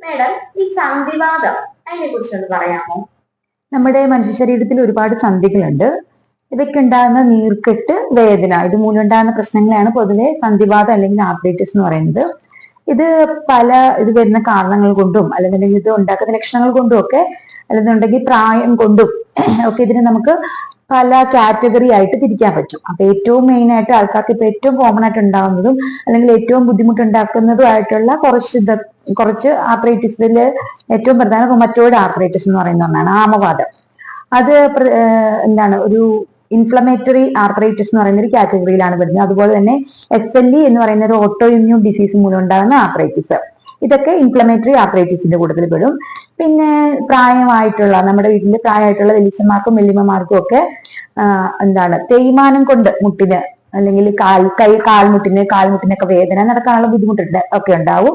Madam ഈ സന്ധിവാദം അതിനെ കുറിച്ചൊന്ന് പറയാമോ? നമ്മുടെ മനുഷ്യ ശരീരത്തിൽ ഒരുപാട് സന്ധികളുണ്ട്. ഇവയ്ക്കുണ്ടാകുന്ന നീർക്കെട്ട് വേദന ഇത് മൂലം ഉണ്ടാകുന്ന പ്രശ്നങ്ങളെയാണ് പൊതുവെ സന്ധിവാദം അല്ലെങ്കിൽ ആർത്രൈറ്റിസ് എന്ന് പറയുന്നത്. ഇത് പല ഇത് വരുന്ന കാരണങ്ങൾ കൊണ്ടും അല്ലെന്നുണ്ടെങ്കിൽ ഇത് ഉണ്ടാക്കുന്ന ലക്ഷണങ്ങൾ കൊണ്ടും ഒക്കെ അല്ലെന്നുണ്ടെങ്കിൽ പ്രായം കൊണ്ടും ഒക്കെ ഇതിനെ നമുക്ക് പല കാറ്റഗറി ആയിട്ട് തിരിക്കാൻ പറ്റും. അപ്പൊ ഏറ്റവും മെയിൻ ആയിട്ട് ആൾക്കാർക്ക് ഇപ്പൊ ഏറ്റവും കോമൺ ആയിട്ട് ഉണ്ടാവുന്നതും അല്ലെങ്കിൽ ഏറ്റവും ബുദ്ധിമുട്ടുണ്ടാക്കുന്നതും ആയിട്ടുള്ള കുറച്ച് കുറച്ച് ആർത്രൈറ്റിസിൽ ഏറ്റവും പ്രധാന റൊമറ്റോയിഡ് ആർത്രൈറ്റിസ് എന്ന് പറയുന്ന ഒന്നാണ് ആമവാദം. അത് എന്താണ്? ഒരു ഇൻഫ്ലമേറ്ററി ആർത്രൈറ്റിസ് എന്ന് പറയുന്ന ഒരു കാറ്റഗറിയിലാണ് വരുന്നത്. അതുപോലെ തന്നെ എസ് എൽ ഇ എന്ന് പറയുന്ന ഒരു ഓട്ടോ ഇമ്മ്യൂൺ ഡിസീസ് മൂലം ഉണ്ടാകുന്ന ആർത്രൈറ്റിസ് ഇതൊക്കെ ഇൻഫ്ലമേറ്ററി ആർത്രൈറ്റിസിന്റെ കൂടുതൽ പെടും. പിന്നെ പ്രായമായിട്ടുള്ള നമ്മുടെ വീട്ടിൽ പ്രായമായിട്ടുള്ള വലിയമ്മമാർക്കും വല്യമ്മമാർക്കും ഒക്കെ എന്താണ് തേയ്മാനം കൊണ്ട് മുട്ടിന് അല്ലെങ്കിൽ കാൽ കൈ കാൽമുട്ടിന് കാൽമുട്ടിനൊക്കെ വേദന നടക്കാനുള്ള ബുദ്ധിമുട്ടുണ്ട് ഒക്കെ ഉണ്ടാവും.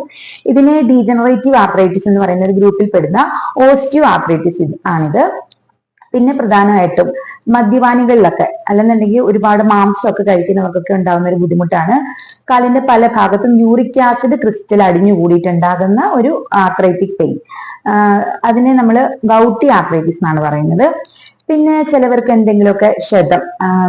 ഇതിനെ ഡീജനറേറ്റീവ് ആർത്രൈറ്റിസ് എന്ന് പറയുന്ന ഒരു ഗ്രൂപ്പിൽ പെടുന്ന ഓസ്റ്റിയോ ആർത്രൈറ്റിസ് ആണിത്. പിന്നെ പ്രധാനമായിട്ടും മദ്യപാനികളിലൊക്കെ അല്ലെന്നുണ്ടെങ്കിൽ ഒരുപാട് മാംസമൊക്കെ കഴിക്കുന്നവർക്കൊക്കെ ഉണ്ടാകുന്ന ഒരു ബുദ്ധിമുട്ടാണ്. കാലിന്റെ പല ഭാഗത്തും യൂറിക് ആസിഡ് ക്രിസ്റ്റൽ അടിഞ്ഞു കൂടിയിട്ടുണ്ടാകുന്ന ഒരു ആർത്രൈറ്റിക് പെയിൻ അതിനെ നമ്മൾ ഗൗട്ടി ആർത്രൈറ്റിസ് എന്നാണ് പറയുന്നത്. പിന്നെ ചിലവർക്ക് എന്തെങ്കിലുമൊക്കെ ക്ഷതം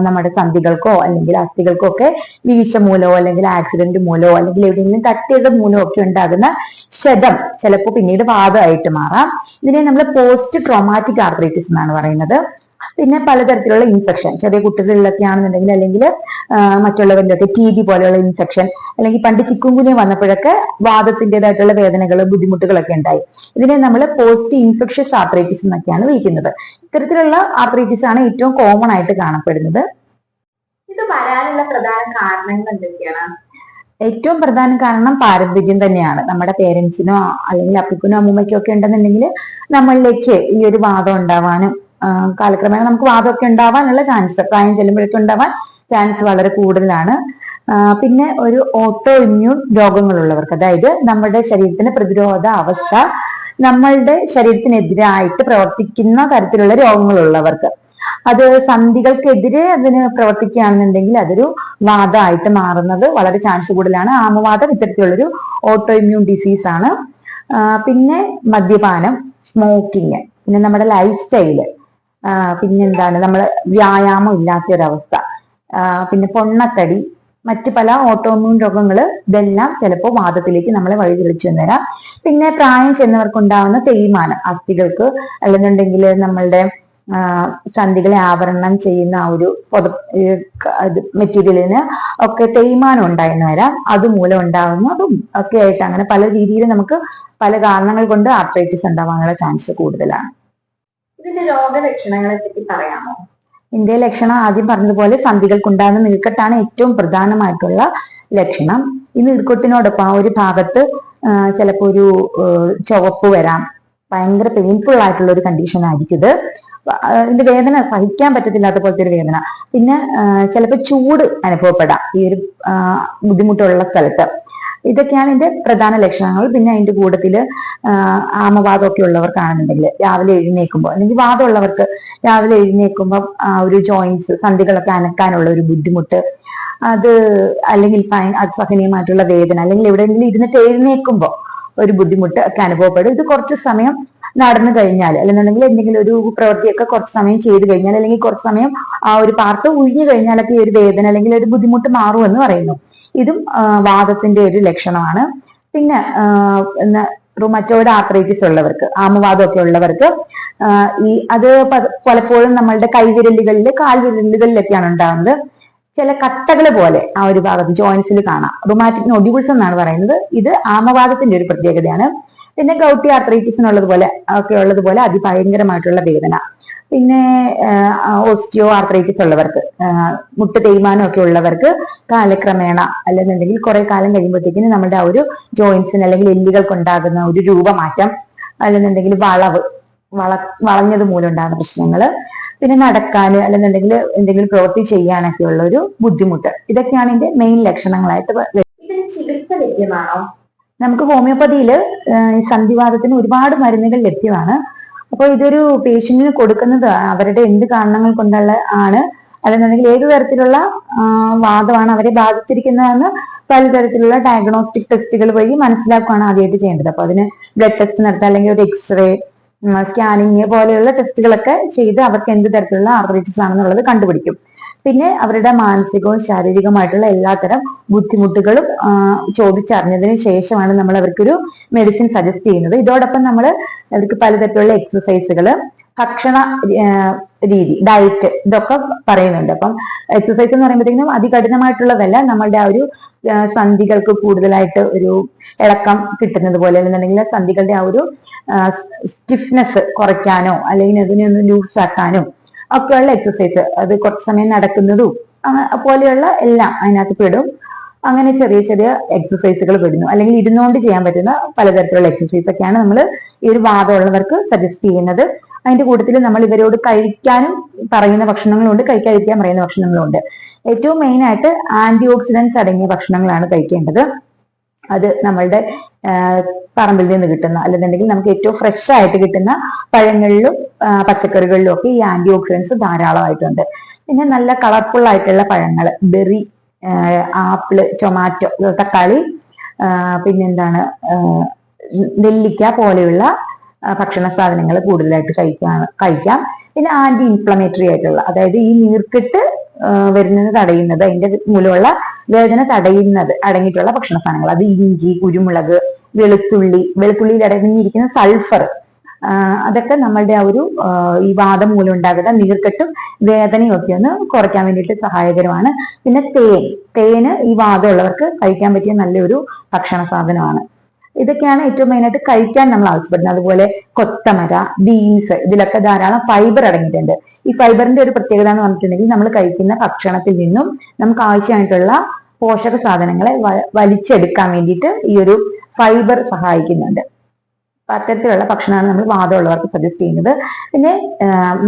നമ്മുടെ സന്ധികൾക്കോ അല്ലെങ്കിൽ അസ്ഥികൾക്കോ ഒക്കെ വീഴ്ച മൂലമോ അല്ലെങ്കിൽ ആക്സിഡന്റ് മൂലമോ അല്ലെങ്കിൽ എവിടെയെങ്കിലും തട്ടിയത് മൂലമോ ഒക്കെ ഉണ്ടാകുന്ന ക്ഷതം ചിലപ്പോൾ പിന്നീട് വാദമായിട്ട് മാറാം. ഇതിനെ നമ്മൾ പോസ്റ്റ് ട്രോമാറ്റിക് ആർത്രൈറ്റിസ് എന്നാണ് പറയുന്നത്. പിന്നെ പലതരത്തിലുള്ള ഇൻഫെക്ഷൻ ചെറിയ കുട്ടികളിലൊക്കെ ആണെന്നുണ്ടെങ്കിൽ അല്ലെങ്കിൽ മറ്റുള്ളവരിലൊക്കെ ടി ബി പോലെയുള്ള ഇൻഫെക്ഷൻ അല്ലെങ്കിൽ പണ്ട് ചിക്കുങ്കുനിയ വന്നപ്പോഴൊക്കെ വാദത്തിന്റെതായിട്ടുള്ള വേദനകൾ ബുദ്ധിമുട്ടുകളൊക്കെ ഉണ്ടായി. ഇതിനെ നമ്മൾ പോസ്റ്റ് ഇൻഫെക്ഷസ് ആർത്രൈറ്റിസ് എന്നൊക്കെയാണ് വിളിക്കുന്നത്. ഇത്തരത്തിലുള്ള ആർത്രൈറ്റിസ് ആണ് ഏറ്റവും കോമൺ ആയിട്ട് കാണപ്പെടുന്നത്. ഇത് വരാനുള്ള പ്രധാന കാരണങ്ങൾ എന്തൊക്കെയാണ്? ഏറ്റവും പ്രധാന കാരണം പാരമ്പര്യം തന്നെയാണ്. നമ്മുടെ പേരൻസിനോ അല്ലെങ്കിൽ അപ്പൂപ്പനോ അമ്മൂമ്മയ്ക്കോ ഒക്കെ ഉണ്ടെന്നുണ്ടെങ്കിൽ നമ്മളിലേക്ക് ഈ ഒരു വാദം ഉണ്ടാവാനും കാലക്രമേണ നമുക്ക് വാദമൊക്കെ ഉണ്ടാവാനുള്ള ചാൻസ് പ്രായം ചെല്ലുമ്പോഴൊക്കെ ഉണ്ടാവാൻ ചാൻസ് വളരെ കൂടുതലാണ്. പിന്നെ ഒരു ഓട്ടോ ഇമ്മ്യൂൺ രോഗങ്ങളുള്ളവർക്ക് അതായത് നമ്മുടെ ശരീരത്തിന് പ്രതിരോധ അവസ്ഥ നമ്മളുടെ ശരീരത്തിനെതിരായിട്ട് പ്രവർത്തിക്കുന്ന തരത്തിലുള്ള രോഗങ്ങളുള്ളവർക്ക്. അത് സന്ധികൾക്കെതിരെ അതിന് പ്രവർത്തിക്കുകയാണെന്നുണ്ടെങ്കിൽ അതൊരു വാദമായിട്ട് മാറുന്നത് വളരെ ചാൻസ് കൂടുതലാണ്. ആമവാദം ഇത്തരത്തിലുള്ളൊരു ഓട്ടോ ഇമ്മ്യൂൺ ഡിസീസ് ആണ് പിന്നെ മദ്യപാനം സ്മോക്കിങ് പിന്നെ നമ്മുടെ ലൈഫ് സ്റ്റൈൽ പിന്നെന്താണ്? നമ്മൾ വ്യായാമം ഇല്ലാത്ത ഒരവസ്ഥ ആ, പിന്നെ പൊണ്ണത്തടി മറ്റ് പല ഓട്ടോമ്യൂൺ രോഗങ്ങൾ ഇതെല്ലാം ചിലപ്പോൾ വാദത്തിലേക്ക് നമ്മളെ വഴി തെളിച്ചു വന്നേരാം പിന്നെ പ്രായം ചെന്നവർക്കുണ്ടാവുന്ന തേയ്മാനം അസ്ഥികൾക്ക് അല്ലെന്നുണ്ടെങ്കിൽ നമ്മളുടെ സന്ധികളെ ആവരണം ചെയ്യുന്ന ആ ഒരു പൊത മെറ്റീരിയലിന് ഒക്കെ തേയ്മാനം ഉണ്ടായെന്ന് വരാം. അതുമൂലം ഉണ്ടാകുന്നു അതും ഒക്കെ ആയിട്ട് അങ്ങനെ പല രീതിയിൽ നമുക്ക് പല കാരണങ്ങൾ കൊണ്ട് ആർത്രൈറ്റിസ് ഉണ്ടാവാനുള്ള ചാൻസ് കൂടുതലാണ്. ഇതിന്റെ രോഗലക്ഷണങ്ങളെ പറ്റി പറയാമോ? ഇതിന്റെ ലക്ഷണം ആദ്യം പറഞ്ഞതുപോലെ സന്ധികൾക്കുണ്ടാകുന്ന നീർക്കെട്ടാണ് ഏറ്റവും പ്രധാനമായിട്ടുള്ള ലക്ഷണം. ഈ നീർക്കൊട്ടിനോടൊപ്പം ആ ഒരു ഭാഗത്ത് ചിലപ്പോൾ ഒരു ചുവപ്പ് വരാം. ഭയങ്കര പെയിൻഫുൾ ആയിട്ടുള്ള ഒരു കണ്ടീഷൻ ആയിരിക്കും ഇത്. ഇതിന്റെ വേദന സഹിക്കാൻ പറ്റത്തില്ലാത്ത പോലത്തെ ഒരു വേദന. പിന്നെ ചിലപ്പോൾ ചൂട് അനുഭവപ്പെടാം ഈ ഒരു ബുദ്ധിമുട്ടുള്ള സ്ഥലത്ത്. ഇതൊക്കെയാണ് ഇതിന്റെ പ്രധാന ലക്ഷണങ്ങൾ. പിന്നെ അതിന്റെ കൂട്ടത്തിൽ ആമവാദമൊക്കെ ഉള്ളവർക്കാണെന്നുണ്ടെങ്കിൽ രാവിലെ എഴുന്നേൽക്കുമ്പോൾ അല്ലെങ്കിൽ വാദമുള്ളവർക്ക് രാവിലെ എഴുന്നേൽക്കുമ്പോൾ ഒരു ജോയിന്റ്സ് സന്ധികളൊക്കെ അനക്കാനുള്ള ഒരു ബുദ്ധിമുട്ട് അത് അല്ലെങ്കിൽ ഫൈൻ അസഹനീയമായിട്ടുള്ള വേദന അല്ലെങ്കിൽ എവിടെയെങ്കിലും ഇരുന്നിട്ട് എഴുന്നേൽക്കുമ്പോൾ ഒരു ബുദ്ധിമുട്ട് ഒക്കെ അനുഭവപ്പെടും. ഇത് കുറച്ച് സമയം നടന്നു കഴിഞ്ഞാൽ അല്ലെന്നുണ്ടെങ്കിൽ എന്തെങ്കിലും ഒരു പ്രവൃത്തിയൊക്കെ കുറച്ച് സമയം ചെയ്തു കഴിഞ്ഞാൽ അല്ലെങ്കിൽ കുറച്ച് സമയം ആ ഒരു പാർട്ട് ഉഴിഞ്ഞു കഴിഞ്ഞാലൊക്കെ ഈ ഒരു വേദന അല്ലെങ്കിൽ ഒരു ബുദ്ധിമുട്ട് മാറും എന്ന് പറയുന്നു. ഇതും വാദത്തിന്റെ ഒരു ലക്ഷണമാണ്. പിന്നെ റുമറ്റോയിഡ് ആർത്രൈറ്റിസ് ഉള്ളവർക്ക് ആമവാദമൊക്കെ ഉള്ളവർക്ക് ഈ അത് പലപ്പോഴും നമ്മളുടെ കൈവിരലുകളിൽ കാൽവിരലുകളിലൊക്കെയാണ് ഉണ്ടാകുന്നത്. ചില കട്ടകൾ പോലെ ആ ഒരു ഭാഗത്ത് ജോയിന്റ്സിൽ കാണാം. റുമാറ്റിക് നൊഡ്യൂൾസ് എന്നാണ് പറയുന്നത്. ഇത് ആമവാദത്തിന്റെ ഒരു പ്രത്യേകതയാണ്. പിന്നെ ഗൗട്ടി ആർത്രൈറ്റിസിനുള്ളതുപോലെ ഒക്കെ ഉള്ളതുപോലെ അതിഭയങ്കരമായിട്ടുള്ള വേദന. പിന്നെ ഓസ്റ്റിയോ ആർത്രൈറ്റിസ് ഉള്ളവർക്ക് മുട്ട് തേയ്മാനം ഒക്കെ ഉള്ളവർക്ക് കാലക്രമേണ അല്ലെന്നുണ്ടെങ്കിൽ കുറെ കാലം കഴിയുമ്പോഴത്തേക്കിന് നമ്മുടെ ആ ഒരു ജോയിന്റ്സിന് അല്ലെങ്കിൽ എല്ലുകൾക്ക് ഉണ്ടാകുന്ന ഒരു രൂപമാറ്റം അല്ലെന്നുണ്ടെങ്കിൽ വളവ് വള വളഞ്ഞത് മൂലം ഉണ്ടാകുന്ന പ്രശ്നങ്ങൾ പിന്നെ നടക്കാൻ അല്ലെന്നുണ്ടെങ്കിൽ എന്തെങ്കിലും പ്രവൃത്തി ചെയ്യാനൊക്കെ ഉള്ള ഒരു ബുദ്ധിമുട്ട്. ഇതൊക്കെയാണ് ഇതിന്റെ മെയിൻ ലക്ഷണങ്ങളായിട്ട് ചികിത്സ ലഭ്യമാണോ? നമുക്ക് ഹോമിയോപ്പതിയിൽ സന്ധിവാദത്തിന് ഒരുപാട് മരുന്നുകൾ ലഭ്യമാണ്. അപ്പോൾ ഇതൊരു പേഷ്യന്റിന് കൊടുക്കുന്നത് അവരുടെ എന്ത് കാരണങ്ങൾ കൊണ്ടുള്ള ആണ് അല്ലെന്നുണ്ടെങ്കിൽ ഏത് തരത്തിലുള്ള വാദമാണ് അവരെ ബാധിച്ചിരിക്കുന്നതെന്ന് പലതരത്തിലുള്ള ഡയഗ്നോസ്റ്റിക് ടെസ്റ്റുകൾ വഴി മനസ്സിലാക്കുകയാണ് ആദ്യമായിട്ട് ചെയ്യേണ്ടത്. അപ്പൊ അതിന് ബ്ലഡ് ടെസ്റ്റ് നടത്തുക അല്ലെങ്കിൽ ഒരു എക്സ്റേ സ്കാനിങ് പോലെയുള്ള ടെസ്റ്റുകളൊക്കെ ചെയ്ത് അവർക്ക് എന്ത് തരത്തിലുള്ള ആർത്രൈറ്റിസ് ആണെന്നുള്ളത് കണ്ടുപിടിക്കും. പിന്നെ അവരുടെ മാനസികവും ശാരീരികവുമായിട്ടുള്ള എല്ലാത്തരം ബുദ്ധിമുട്ടുകളും ചോദിച്ചറിഞ്ഞതിന് ശേഷമാണ് നമ്മൾ അവർക്കൊരു മെഡിസിൻ സജസ്റ്റ് ചെയ്യുന്നത്. ഇതോടൊപ്പം നമ്മൾ അവർക്ക് പലതരത്തിലുള്ള എക്സസൈസുകൾ ഭക്ഷണ രീതി ഡയറ്റ് ഇതൊക്കെ പറയുന്നുണ്ട്. അപ്പം എക്സസൈസ് എന്ന് പറയുമ്പോഴത്തേക്കും അതികഠിനമായിട്ടുള്ളതല്ല നമ്മളുടെ ആ ഒരു സന്ധികൾക്ക് കൂടുതലായിട്ട് ഒരു ഇളക്കം കിട്ടുന്നത് പോലെ അല്ലെന്നുണ്ടെങ്കിൽ സന്ധികളുടെ ആ ഒരു സ്റ്റിഫ്നെസ് കുറയ്ക്കാനോ അല്ലെങ്കിൽ അതിനെ ഒന്ന് ലൂസ് ആക്കാനോ ഒക്കെയുള്ള എക്സസൈസ് അത് കുറച്ച് സമയം നടക്കുന്നതും പോലെയുള്ള എല്ലാം അതിനകത്ത് പെടും. അങ്ങനെ ചെറിയ ചെറിയ എക്സസൈസുകൾ പെടുന്നു. അല്ലെങ്കിൽ ഇരുന്നുകൊണ്ട് ചെയ്യാൻ പറ്റുന്ന പലതരത്തിലുള്ള എക്സസൈസ് ഒക്കെയാണ് നമ്മൾ ഈ ഒരു വാദമുള്ളവർക്ക് സജസ്റ്റ് ചെയ്യുന്നത്. അതിന്റെ കൂട്ടത്തിൽ നമ്മൾ ഇവരോട് കഴിക്കാനും പറയുന്ന ഭക്ഷണങ്ങളുണ്ട് കഴിക്കാതിരിക്കാൻ പറയുന്ന ഭക്ഷണങ്ങളുണ്ട്. ഏറ്റവും മെയിൻ ആയിട്ട് ആന്റി ഓക്സിഡൻസ് അടങ്ങിയ ഭക്ഷണങ്ങളാണ് കഴിക്കേണ്ടത്. അത് നമ്മളുടെ പറമ്പിൽ നിന്ന് കിട്ടുന്ന അല്ലെന്നുണ്ടെങ്കിൽ നമുക്ക് ഏറ്റവും ഫ്രഷ് ആയിട്ട് കിട്ടുന്ന പഴങ്ങളിലും പച്ചക്കറികളിലും ഒക്കെ ഈ ആന്റി ഓക്സിഡൻസ് ധാരാളമായിട്ടുണ്ട്. പിന്നെ നല്ല കളർഫുൾ ആയിട്ടുള്ള പഴങ്ങൾ ബെറി ആപ്പിൾ ടൊമാറ്റോ തക്കാളി പിന്നെന്താണ് നെല്ലിക്ക പോലെയുള്ള ഭക്ഷണ സാധനങ്ങൾ കൂടുതലായിട്ട് കഴിക്കാൻ കഴിക്കാം. പിന്നെ ആന്റി ഇൻഫ്ലമേറ്ററി ആയിട്ടുള്ള അതായത് ഈ നീർക്കെട്ട് വരുന്നത് തടയുന്നത് അതിന്റെ മൂലമുള്ള വേദന തടയുന്നത് അടങ്ങിയിട്ടുള്ള ഭക്ഷണ സാധനങ്ങൾ. അത് ഇഞ്ചി കുരുമുളക് വെളുത്തുള്ളി വെളുത്തുള്ളിയിൽ അടങ്ങിയിരിക്കുന്ന സൾഫർ അതൊക്കെ നമ്മളുടെ ആ ഒരു ഈ വാദം മൂലം ഉണ്ടാകുന്ന നീർക്കെട്ടും വേദനയും ഒക്കെ ഒന്ന് കുറയ്ക്കാൻ വേണ്ടിയിട്ട് സഹായകരമാണ്. പിന്നെ തേൻ തേന് ഈ വാദമുള്ളവർക്ക് കഴിക്കാൻ പറ്റിയ നല്ലൊരു ഭക്ഷണ സാധനമാണ്. ഇതൊക്കെയാണ് ഏറ്റവും മെയിനായിട്ട് കഴിക്കാൻ നമ്മൾ ആവശ്യപ്പെടുന്നത്. അതുപോലെ കൊത്തമര ബീൻസ് ഇതിലൊക്കെ ധാരാളം ഫൈബർ അടങ്ങിയിട്ടുണ്ട്. ഈ ഫൈബറിന്റെ ഒരു പ്രത്യേകത എന്ന് പറഞ്ഞിട്ടുണ്ടെങ്കിൽ നമ്മൾ കഴിക്കുന്ന ഭക്ഷണത്തിൽ നിന്നും നമുക്ക് ആവശ്യമായിട്ടുള്ള പോഷക സാധനങ്ങളെ വലിച്ചെടുക്കാൻ വേണ്ടിയിട്ട് ഈ ഒരു ഫൈബർ സഹായിക്കുന്നുണ്ട്. അത്തരത്തിലുള്ള ഭക്ഷണമാണ് നമ്മൾ വാദമുള്ളവർക്ക് സജസ്റ്റ് ചെയ്യുന്നത്. പിന്നെ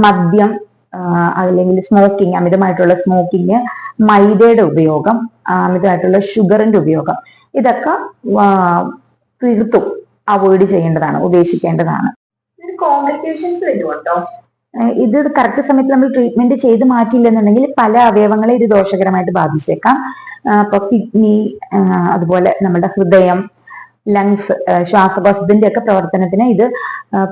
മദ്യം അല്ലെങ്കിൽ സ്മോക്കിംഗ് അമിതമായിട്ടുള്ള സ്മോക്കിംഗ് മൈദയുടെ ഉപയോഗം അമിതമായിട്ടുള്ള ഷുഗറിന്റെ ഉപയോഗം. ഇതൊക്കെ തീർത്തും അവോയ്ഡ് ചെയ്യേണ്ടതാണ് ഉപേക്ഷിക്കേണ്ടതാണ്. കോംപ്ലിക്കേഷൻസ് വരുമുണ്ടോ ഇത് കറക്റ്റ് സമയത്ത് നമ്മൾ ട്രീറ്റ്മെന്റ് ചെയ്ത് മാറ്റിയില്ലെന്നുണ്ടെങ്കിൽ പല അവയവങ്ങളെ ഇത് ദോഷകരമായിട്ട് ബാധിച്ചേക്കാം. അപ്പൊ കിഡ്നി അതുപോലെ നമ്മുടെ ഹൃദയം ലങ്സ് ശ്വാസകോശത്തിന്റെ ഒക്കെ പ്രവർത്തനത്തിന് ഇത്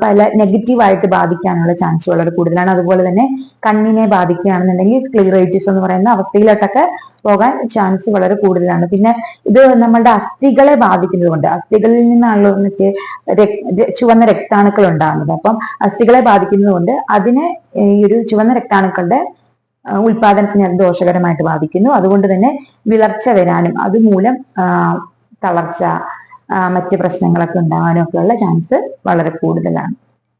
പല നെഗറ്റീവായിട്ട് ബാധിക്കാനുള്ള ചാൻസ് വളരെ കൂടുതലാണ്. അതുപോലെ തന്നെ കണ്ണിനെ ബാധിക്കുകയാണെന്നുണ്ടെങ്കിൽ ക്ലിയറൈറ്റിസ് എന്ന് പറയുന്ന അവസ്ഥയിലോട്ടൊക്കെ പോകാൻ ചാൻസ് വളരെ കൂടുതലാണ്. പിന്നെ ഇത് നമ്മുടെ അസ്ഥികളെ ബാധിക്കുന്നത് കൊണ്ട് അസ്ഥികളിൽ നിന്നാണല്ലോ മറ്റേ ചുവന്ന രക്താണുക്കൾ ഉണ്ടാകുന്നത്. അപ്പം അസ്ഥികളെ ബാധിക്കുന്നത് കൊണ്ട് അതിനെ ഈ ഒരു ചുവന്ന രക്താണുക്കളുടെ ഉൽപാദനത്തിന് അത് ദോഷകരമായിട്ട് ബാധിക്കുന്നു. അതുകൊണ്ട് തന്നെ വിളർച്ച വരാനും അതുമൂലം തളർച്ച മറ്റ് പ്രശ്നങ്ങളൊക്കെ ഉണ്ടാകാനും ഉള്ള ചാൻസ് വളരെ കൂടുതലാണ്.